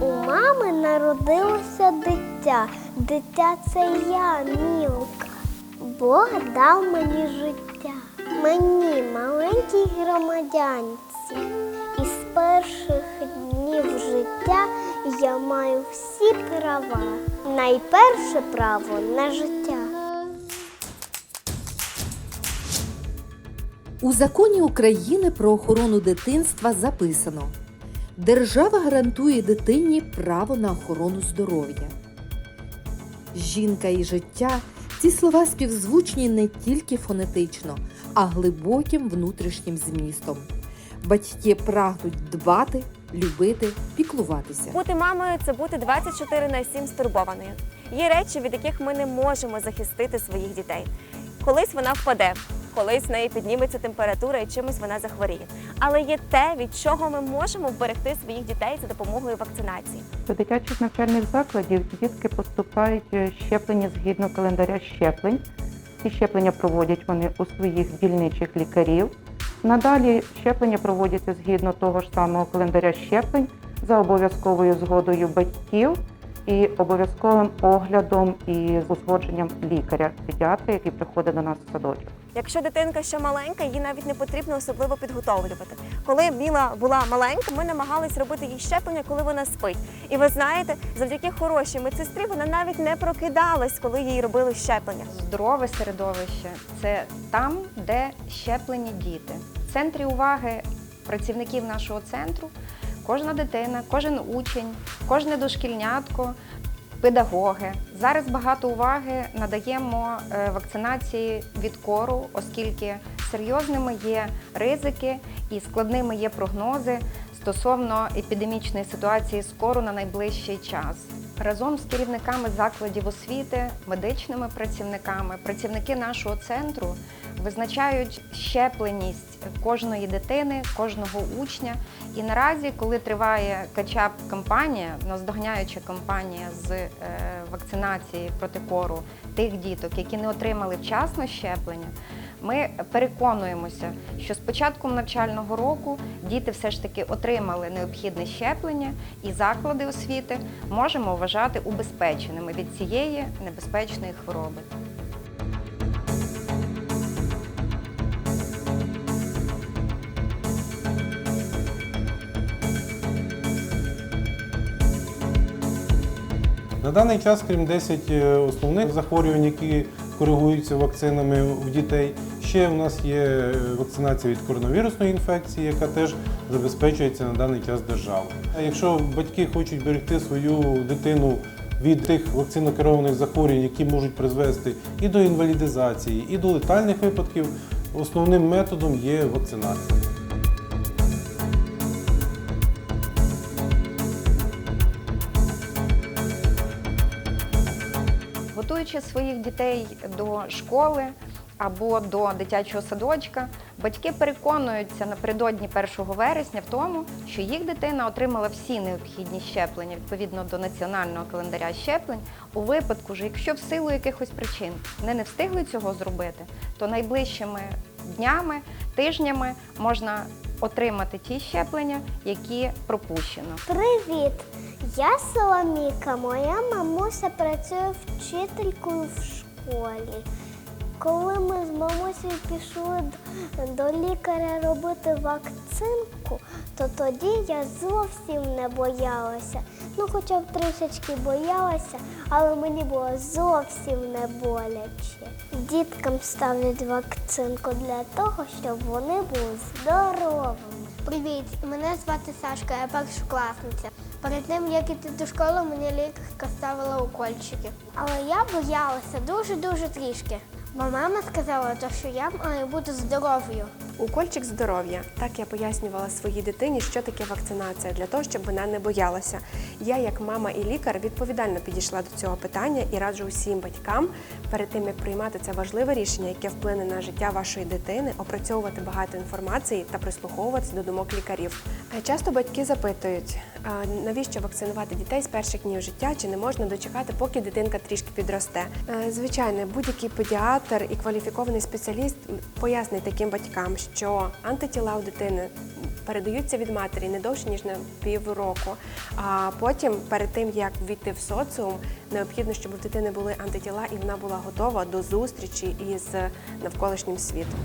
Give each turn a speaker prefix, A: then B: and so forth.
A: У мами народилося дитя. Дитя це я, Мілка. Бог дав мені життя. Мені, маленькій громадянці. І з перших днів життя я маю всі права. Найперше право на життя.
B: У законі України про охорону дитинства записано: Держава гарантує дитині право на охорону здоров'я. Жінка і життя ці слова співзвучні не тільки фонетично, а глибоким внутрішнім змістом. Батьки прагнуть дбати, любити, піклуватися.
C: Бути мамою це бути 24 на 7 стурбованою. Є речі, від яких ми не можемо захистити своїх дітей. Колись вона впаде, колись в неї підніметься температура і чимось вона захворіє. Але є те, від чого ми можемо вберегти своїх дітей за допомогою вакцинації.
D: До дитячих навчальних закладів дітки поступають е, щеплені згідно календаря щеплень. Ці щеплення проводять вони у своїх дільничих лікарів. Надалі щеплення проводяться згідно того ж самого календаря щеплень за обов'язковою згодою батьків і обов'язковим оглядом і узгодженням лікаря, педіатра, який приходить до нас в садочок.
C: Якщо дитинка ще маленька, її навіть не потрібно особливо підготовлювати. Коли Міла була маленька, ми намагались робити їй щеплення, коли вона спить. І ви знаєте, завдяки хорошій медсестрі вона навіть не прокидалась, коли їй робили щеплення.
E: Здорове середовище це там, де щеплені діти. В центрі уваги працівників нашого центру кожна дитина, кожен учень, кожне дошкільнятко, педагоги. Зараз багато уваги надаємо е, вакцинації від кору, оскільки серйозними є ризики і складними є прогнози стосовно епідемічної ситуації з кору на найближчий час. Разом з керівниками закладів освіти, медичними працівниками, працівники нашого центру визначають щепленість кожної дитини, кожного учня. І наразі, коли триває качап кампанія, наздоганяюча кампанія з е, вакцинації проти кору тих діток, які не отримали вчасно щеплення, ми переконуємося, що з початком навчального року діти все ж таки отримали необхідне щеплення, і заклади освіти можемо вважати убезпеченими від цієї небезпечної хвороби.
F: На даний час, крім 10 е, основних захворювань, які коригуються вакцинами у дітей, ще в нас є е, вакцинація від коронавірусної інфекції, яка теж забезпечується на даний час державою. Якщо батьки хочуть берегти свою дитину від тих вакцинокерованих захворювань, які можуть призвести і до інвалідизації, і до летальних випадків, основним методом є вакцинація.
E: Готуючи своїх дітей до школи або до дитячого садочка, батьки переконуються напередодні 1 вересня в тому, що їх дитина отримала всі необхідні щеплення відповідно до національного календаря щеплень. У випадку ж, якщо в силу якихось причин вони не встигли цього зробити, то найближчими днями, тижнями можна отримати ті щеплення, які пропущено.
A: Привіт! Я Соломіка. Моя мамуся працює вчителькою в школі. Коли ми з мамусею пішли до лікаря робити вакцинку, то тоді я зовсім не боялася. Ну, хоча б трішечки боялася, але мені було зовсім не боляче. Діткам ставлять вакцинку для того, щоб вони були здоровими.
G: Привіт, мене звати Сашка, я першокласниця. Перед тим, як іти до школи, мені лікарка ставила укольчики. Але я боялася дуже-дуже трішки. Мама сказала, що я маю бути здоровою.
H: Укольчик здоров'я. Так я пояснювала своїй дитині, що таке вакцинація, для того, щоб вона не боялася. Я, як мама і лікар, відповідально підійшла до цього питання і раджу усім батькам перед тим, як приймати це важливе рішення, яке вплине на життя вашої дитини, опрацьовувати багато інформації та прислуховуватися до думок лікарів. Е, Часто батьки запитують, навіщо вакцинувати дітей з перших днів життя, чи не можна дочекати, поки дитинка трішки підросте. Е, Звичайно, будь-який педіатр і кваліфікований спеціаліст пояснить таким батькам, що антитіла у дитини передаються від матері не довше ніж на півроку. А потім, перед тим як війти в соціум, необхідно, щоб у дитини були антитіла і вона була готова до зустрічі із навколишнім світом.